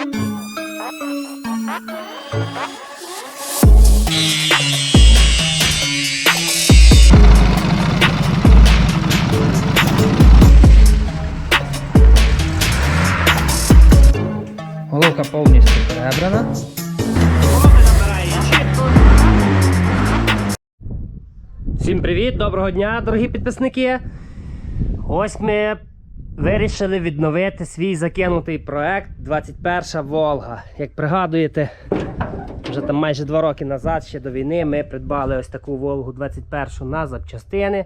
Головка повністю перебрана. Всім привіт, доброго дня, дорогі підписники. Ось ми вирішили відновити свій закинутий проект 21 Волга. Як пригадуєте, вже там майже два роки назад, ще до війни, ми придбали ось таку Волгу 21 на запчастини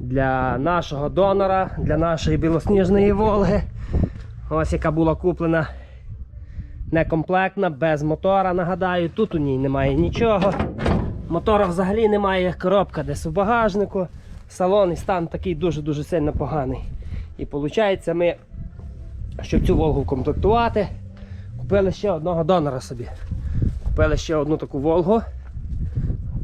для нашого донора, для нашої білосніжної Волги. Ось яка була куплена некомплектна, без мотора, нагадаю. Тут у ній немає нічого. Мотора взагалі немає, коробка десь у багажнику. Салон і стан такий дуже-дуже сильно поганий. І виходить, ми, щоб цю Волгу комплектувати, купили ще одного донора собі. Купили ще одну таку Волгу.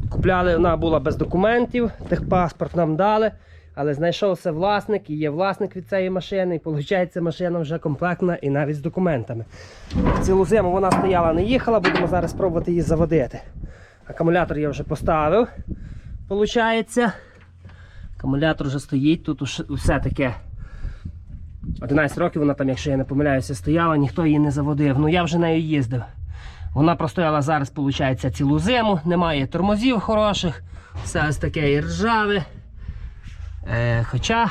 Купляли, вона була без документів, техпаспорт нам дали, але знайшовся власник і є власник від цієї машини. І виходить, машина вже комплектна і навіть з документами. Цілу зиму вона стояла, не їхала, будемо зараз спробувати її заводити. Акумулятор я вже поставив. Получається. Акумулятор вже стоїть, тут усе таке. 11 років вона там, якщо я не помиляюся, стояла, ніхто її не заводив. Ну я вже нею їздив. Вона простояла зараз, виходить, цілу зиму, немає тормозів хороших, все ось таке і ржаве. Е, хоча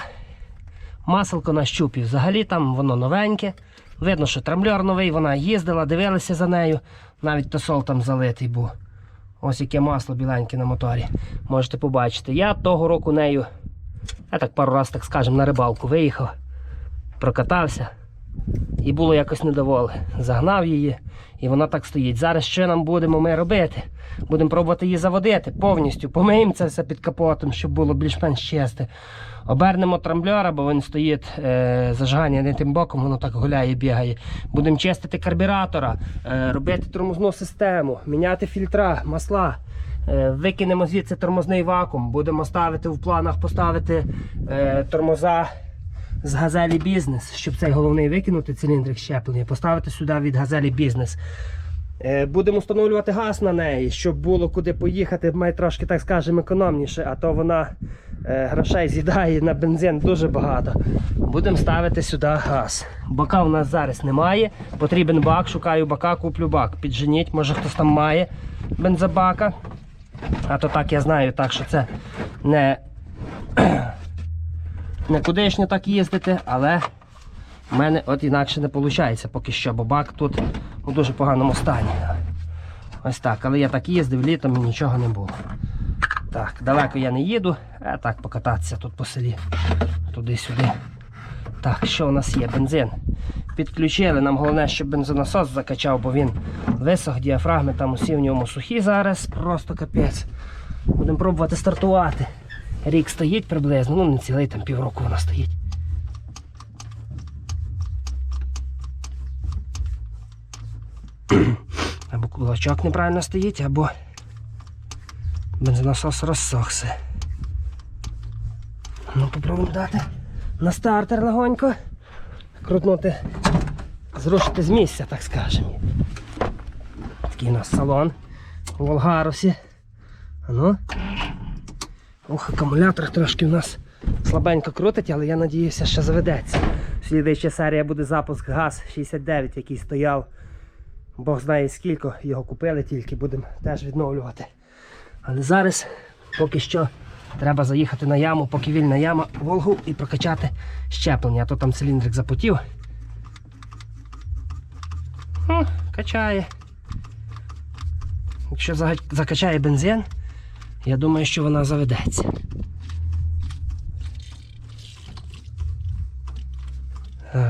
маселко на щупі. Взагалі там воно новеньке. Видно, що трамблер новий, вона їздила, дивилися за нею. Навіть тосол там залитий був. Ось яке масло біленьке на моторі. Можете побачити. Я того року нею, я так пару раз, так скажемо, на рибалку виїхав, прокатався. І було якось недоволе. Загнав її, і вона так стоїть. Зараз що нам будемо ми робити? Будемо пробувати її заводити повністю. Помиємо це все під капотом, щоб було більш-менш чисте. Обернемо трамблера, бо він стоїть е, зажигання не тим боком, воно так гуляє, бігає. Будемо чистити карбюратора, е, робити тормозну систему, міняти фільтра, масла. Е, Викинемо звідси тормозний вакуум, будемо ставити в планах поставити е, тормоза з газелі бізнес, щоб цей головний викинути циліндрик щеплення, поставити сюди від газелі бізнес. Е, Будемо встановлювати газ на неї, щоб було куди поїхати, має трошки, так скажемо, економніше, а то вона е, грошей з'їдає на бензин дуже багато. Будемо ставити сюди газ. Бака у нас зараз немає. Потрібен бак, шукаю бака, куплю бак. Підженіть, може хтось там має бензобака. А то так я знаю, так що це не не кудишньо так їздити, але в мене от інакше не виходить поки що, бо бак тут у дуже поганому стані. Ось так, але я так їздив літом і нічого не було. Так, далеко я не їду, а так покататися тут по селі. Туди-сюди. Так, що у нас є? Бензин. Підключили. Нам головне, щоб бензонасос закачав, бо він висох, діафрагми там усі в ньому сухі зараз, просто капець. Будемо пробувати стартувати. Рік стоїть приблизно, ну не цілий там півроку вона стоїть. Або кулачок неправильно стоїть, або бензонасос розсохся. Ну, попробуємо дати на стартер легонько. Крутнути, зрушити з місця, так скажемо. Такий у нас салон у Волгарусі. А ну. Ух, акумулятор трошки у нас слабенько крутить, але я надіюся, що заведеться. Слідуюча серія буде запуск ГАЗ-69, який стояв. Бог знає скільки його купили, тільки будемо теж відновлювати. Але зараз поки що треба заїхати на яму, поки вільна яма Волгу і прокачати щеплення, а то там циліндрик запотів. О, качає. Якщо закачає бензин, я думаю, що вона заведеться.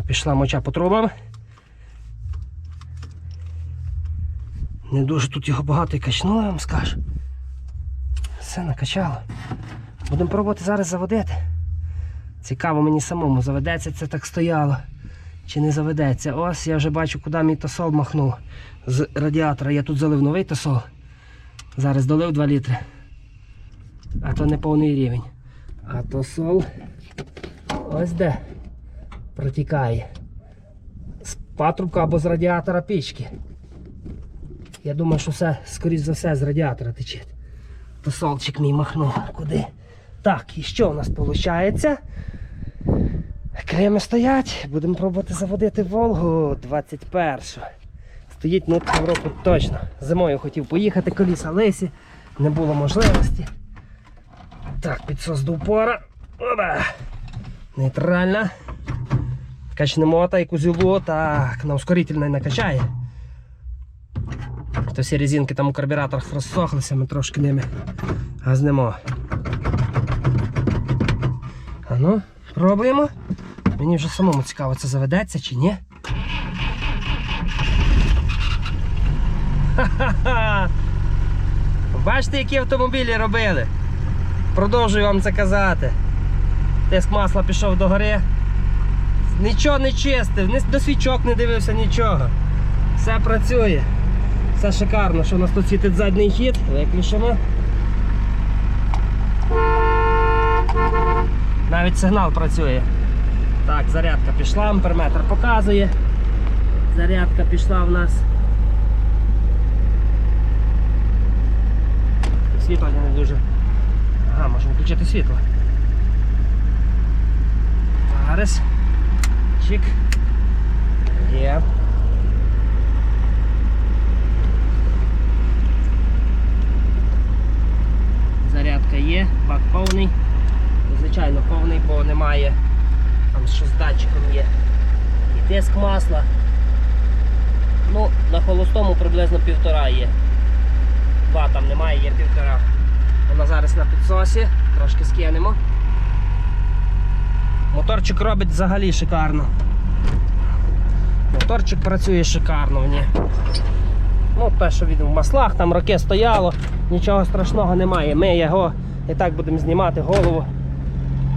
Пішла моча по трубам. Не дуже тут його багато і качнуло, я вам скажу. Все накачало. Будемо пробувати зараз заводити. Цікаво мені самому, заведеться це так стояло. Чи не заведеться. Ось я вже бачу, куди мій тосол махнув з радіатора. Я тут залив новий тосол. Зараз долив 2 літри. А то не повний рівень. А тосол ось де протікає. З Патрубка або з радіатора пічки. Я думаю, що все, скоріш за все, з радіатора тече. Тусолчик мій махнув. Куди? Так, і що у нас виходить? Креми стоять. Будемо пробувати заводити Волгу 21. Стоїть ну півроку точно. Зимою хотів поїхати, коліса лисі, не було можливості. Так, підсос до упора. Оба. Нейтральна. Качнемо та і кузілу, так, на ускорительний накачає. То всі резинки там у карбюраторах розсохлися, ми трошки ними газнемо. А ну, пробуємо. Мені вже самому цікаво, це заведеться чи ні. Ха-ха-ха! Бачите, які автомобілі робили? Продовжую вам це казати. Тиск масла пішов до гори. Нічого не чистив, до свічок не дивився, нічого. Все працює. Все шикарно, що у нас тут світить задній хід. Виключимо. Навіть сигнал працює. Так, зарядка пішла, амперметр показує. Зарядка пішла в нас. Світло не дуже. Ага, можемо включити світло. Зараз. Чик. Є. Зарядка є, бак повний. Звичайно повний, бо немає. Там що з датчиком є. І тиск масла. Ну, на холостому приблизно півтора є. Два там немає, є півтора. Вона зараз на підсосі, трошки скинемо. Моторчик робить взагалі шикарно. Моторчик працює шикарно в ній. Ну, те, що він в маслах, там роки стояло, нічого страшного немає. Ми його і так будемо знімати голову.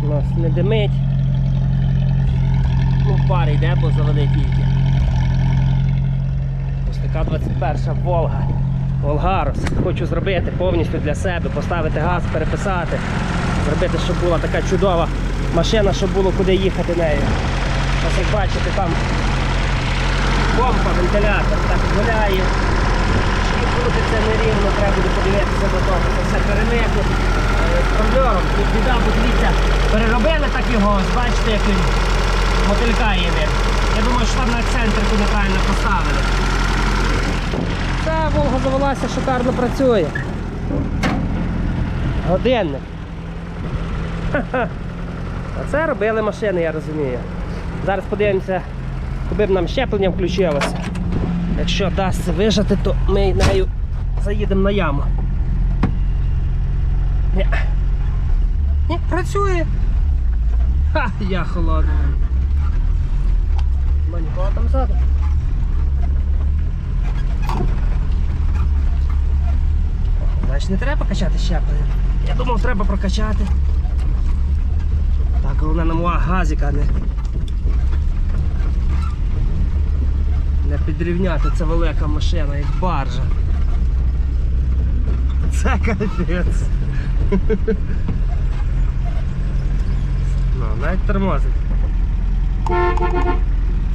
У нас не димить. Ну, пар йде, бо завели тільки. Ось така 21 Волга. Волгарус. Хочу зробити повністю для себе, поставити газ, переписати, зробити, щоб була така чудова машина, щоб було куди їхати нею. Ось як бачите, там помпа, вентилятор так гуляє. Буде це нерівно, треба буде подивитися до того. Це все перемикли е, контролером. Тут біда, бо переробили так його, бачите, як він мотилькає ним. Я думаю, що там на центрку неправильно поставили. Та Волга завелася, шикарно працює. Годинник. Оце робили машини, я розумію. Зараз подивимося, коли б нам щеплення включилося. Якщо вдасться вижати, то ми нею заїдемо на яму. Ні. Ні, працює. Ха, я холодний. Нема там ззаду. Значить не треба качати щеплення. Я думав, треба прокачати. Так, головне нам увага газика не. Не підрівняти, це велика машина, як баржа. Це капець. Ну, навіть тормозить.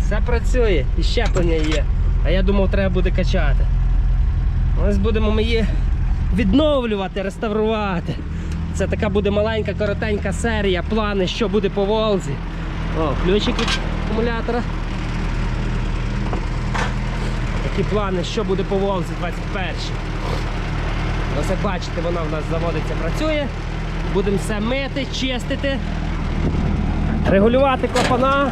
Все працює, і щеплення є. А я думав, треба буде качати. Ось будемо ми її відновлювати, реставрувати. Це така буде маленька, коротенька серія, плани, що буде по Волзі. О, ключик від акумулятора. Такі плани, що буде по Волзі 21. Ось як бачите, вона в нас заводиться, працює. Будемо все мити, чистити, регулювати клапана.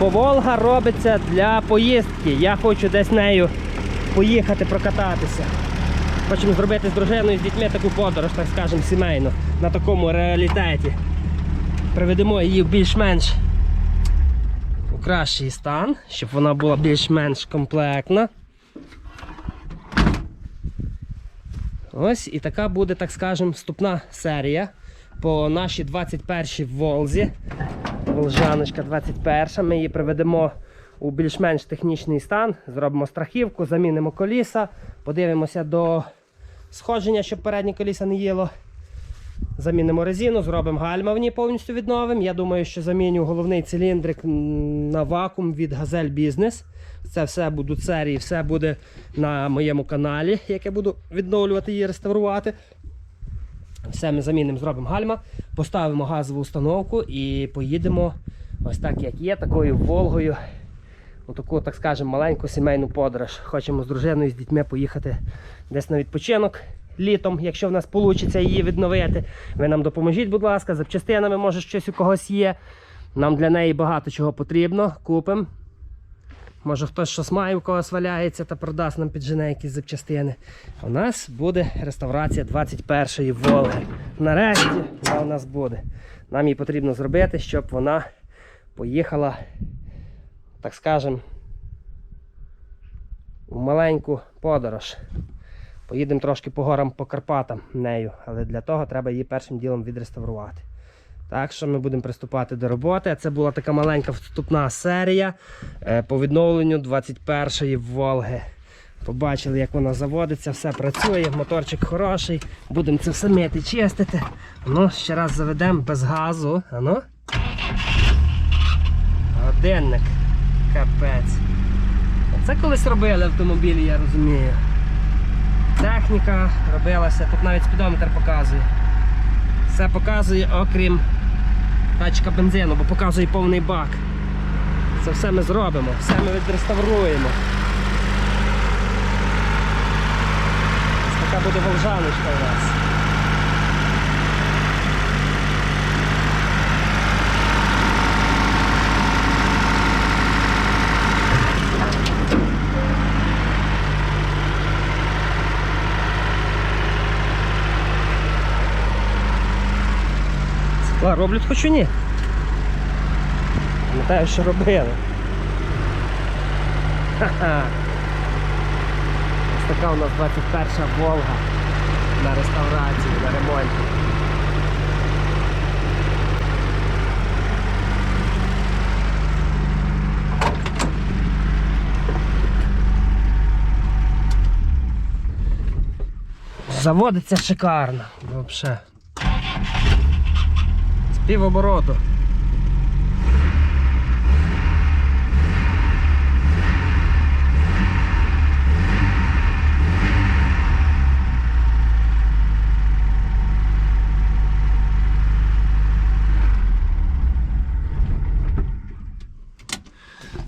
Бо Волга робиться для поїздки. Я хочу десь нею поїхати прокататися. Хочемо зробити з дружиною, з дітьми таку подорож, так скажемо, сімейну, на такому реалітеті. Приведемо її в більш-менш у кращий стан, щоб вона була більш-менш комплектна. Ось і така буде, так скажемо, вступна серія по нашій 21-й Волзі. Волжаночка 21. Ми її приведемо у більш-менш технічний стан, зробимо страхівку, замінимо коліса, подивимося до сходження, щоб передні коліса не їло. замінимо резину, зробимо гальма в повністю відновимо. Я думаю, що заміню головний циліндрик на вакуум від Газель Бізнес. Це все будуть серії, все буде на моєму каналі, як я буду відновлювати і реставрувати. Все ми замінимо, зробимо гальма, поставимо газову установку і поїдемо ось так, як є, такою Волгою. У таку, так скажемо, маленьку сімейну подорож. Хочемо з дружиною, з дітьми поїхати десь на відпочинок літом, якщо в нас вийде її відновити. Ви нам допоможіть, будь ласка, запчастинами, може щось у когось є. Нам для неї багато чого потрібно. Купимо. Може хтось щось має, у когось валяється та продасть нам піджене якісь запчастини. У нас буде реставрація 21-ї Волги. Нарешті вона у нас буде. Нам її потрібно зробити, щоб вона поїхала, так скажемо, у маленьку подорож. Поїдемо трошки по горам, по Карпатам нею, але для того треба її першим ділом відреставрувати. Так що ми будемо приступати до роботи. Це була така маленька вступна серія е, по відновленню 21-ї Волги. Побачили, як вона заводиться, все працює, моторчик хороший. Будемо це все мити, чистити. Ну, ще раз заведемо без газу. Ану. Годинник. Капець. Це колись робили автомобілі, я розумію. Техніка робилася, тут навіть спідометр показує. Все показує, окрім тачка бензину, бо показує повний бак. Це все ми зробимо, все ми відреставруємо. Ось така буде волжаночка у нас. Скла роблять хоч і ні. Пам'ятаю, що робили. Ха-ха. Ось така у нас 21 Волга на реставрації, на ремонті. Заводиться шикарно. Взагалі. З півобороту.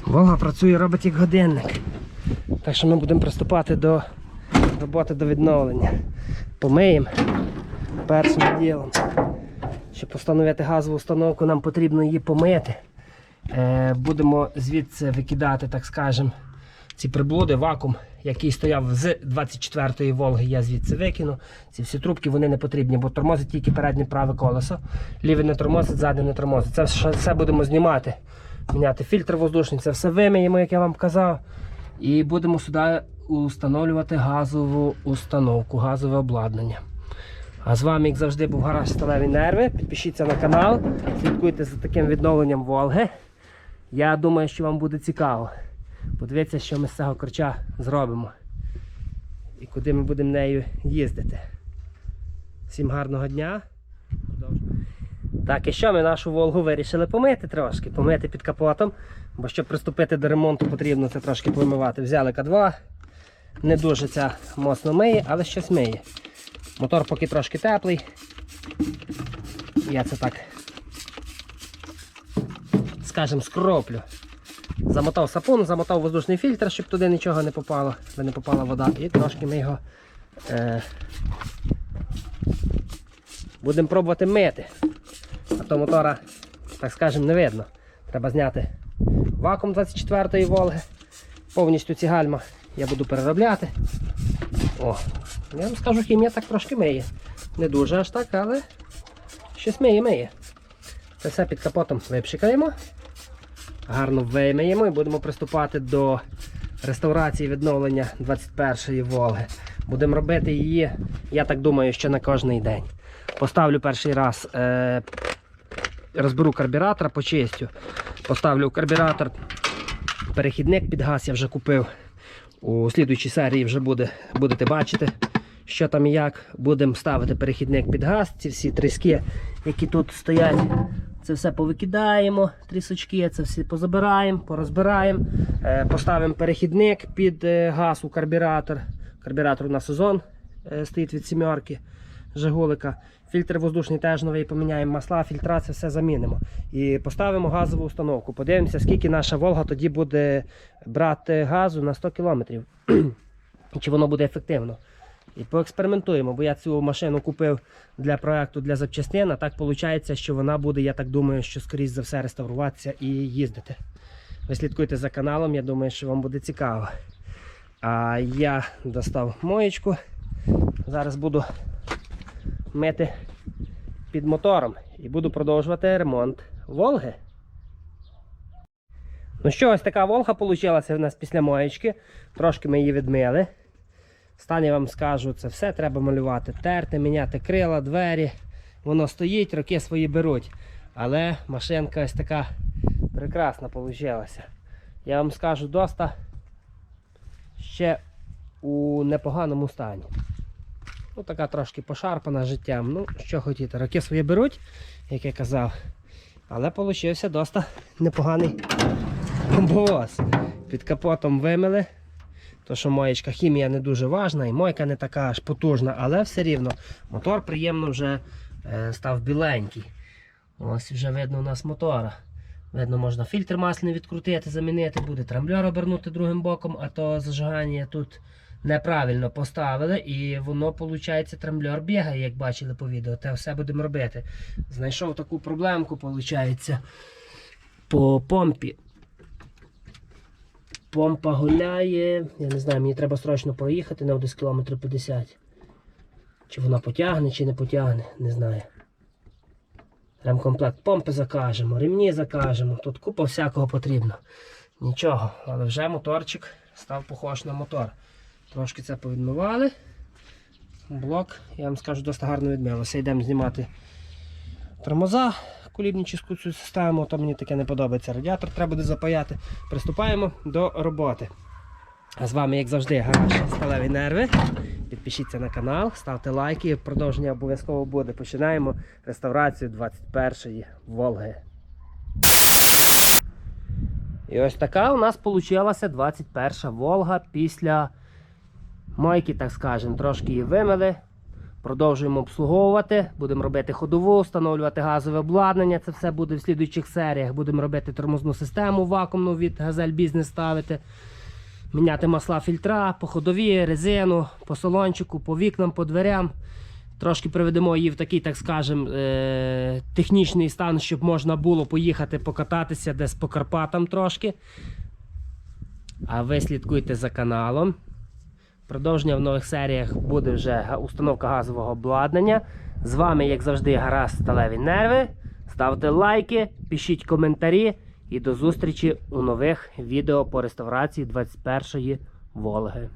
Волга працює, робить як годинник. Так що ми будемо приступати до роботи до відновлення. Помиємо першим ділом. Щоб встановити газову установку, нам потрібно її помити. Е, будемо звідси викидати, так скажемо, ці приблуди, вакуум, який стояв з 24-ї Волги, я звідси викину. Ці всі трубки вони не потрібні, бо тормозить тільки переднє праве колесо. Ліве не тормозить, заднє не тормозить. Це все будемо знімати. Міняти фільтр воздушний, це все виміємо, як я вам казав. І будемо сюди установлювати газову установку, газове обладнання. А з вами, як завжди, був гараж Сталеві Нерви. Підпишіться на канал, слідкуйте за таким відновленням Волги. Я думаю, що вам буде цікаво. Подивіться, що ми з цього корча зробимо. І куди ми будемо нею їздити. Всім гарного дня. Так, і що ми нашу Волгу вирішили помити трошки, помити під капотом. Бо щоб приступити до ремонту, потрібно це трошки помивати. Взяли К2. Не дуже ця моцно миє, але щось миє. Мотор поки трошки теплий. Я це так, скажем, скроплю. Замотав сапун, замотав воздушний фільтр, щоб туди нічого не попало, щоб не попала вода. І трошки ми його е, будемо пробувати мити. А то мотора, так скажем, не видно. Треба зняти вакуум 24-ї Волги. Повністю ці гальма я буду переробляти. О, я вам скажу, хімія так трошки миє. Не дуже аж так, але щось миє, миє. Це все під капотом випшикаємо. Гарно вимиємо і будемо приступати до реставрації відновлення 21-ї Волги. Будемо робити її, я так думаю, що на кожний день. Поставлю перший раз, е, розберу карбюратор, почистю. Поставлю карбюратор. Перехідник під газ я вже купив. У слідуючій серії вже буде, будете бачити, що там і як. Будемо ставити перехідник під газ. Ці всі тріски, які тут стоять, це все повикидаємо, трісочки, це всі позабираємо, порозбираємо. Е, Поставимо перехідник під е, газ у карбюратор. Карбюратор на сезон е, стоїть від сімерки. Жигулика. Фільтр воздушний теж новий поміняємо, масла, фільтра, все замінимо. І поставимо газову установку. Подивимося, скільки наша Волга тоді буде брати газу на 100 км. Чи воно буде ефективно. І поекспериментуємо, бо я цю машину купив для проекту для запчастин, а так виходить, що вона буде, я так думаю, що скоріш за все реставруватися і їздити. Ви слідкуйте за каналом, я думаю, що вам буде цікаво. А я достав моєчку. Зараз буду мити під мотором і буду продовжувати ремонт Волги. Ну що, ось така Волга вийшла в нас після моєчки. Трошки ми її відмили. Стан я вам скажу, це все треба малювати, терти, міняти крила, двері. Воно стоїть, роки свої беруть. Але машинка ось така прекрасна вийшла. Я вам скажу, доста ще у непоганому стані. Ну, така трошки пошарпана життям. Ну, що хотіти, роки свої беруть, як я казав. Але получився доста непоганий комбовоз. Під капотом вимили. То, що моєчка хімія не дуже важна, і мойка не така аж потужна, але все рівно мотор приємно вже е, став біленький. Ось вже видно у нас мотора. Видно, можна фільтр масляний відкрутити, замінити, буде трамблер обернути другим боком, а то зажигання тут неправильно поставили, і воно, виходить, трамблер бігає, як бачили по відео. Те все будемо робити. Знайшов таку проблемку, виходить, по помпі. Помпа гуляє. Я не знаю, мені треба срочно проїхати на десь кілометр 50. Чи вона потягне, чи не потягне, не знаю. Ремкомплект помпи закажемо, ремні закажемо. Тут купа всякого потрібно. Нічого, але вже моторчик став похож на мотор. Трошки це повідмивали. Блок, я вам скажу, досить гарно відмилося. Йдемо знімати тормоза, колібнічну цю систему, то мені таке не подобається. Радіатор треба буде запаяти. Приступаємо до роботи. А з вами, як завжди, гараж сталеві нерви. Підпишіться на канал, ставте лайки. Продовження обов'язково буде. Починаємо реставрацію 21-ї Волги. І ось така у нас вийшла 21 Волга після мойки, так скажемо. Трошки її вимили. Продовжуємо обслуговувати, будемо робити ходову, встановлювати газове обладнання. Це все буде в слідуючих серіях. Будемо робити тормозну систему вакуумну від Газель Бізнес ставити. Міняти масла фільтра, по ходові, резину, по салончику, по вікнам, по дверям. Трошки приведемо її в такий, так скажем, е- технічний стан, щоб можна було поїхати покататися десь по Карпатам трошки. А ви слідкуйте за каналом. Продовження в нових серіях буде вже установка газового обладнання. З вами, як завжди, гаразд сталеві нерви. Ставте лайки, пишіть коментарі і до зустрічі у нових відео по реставрації 21-ї Волги.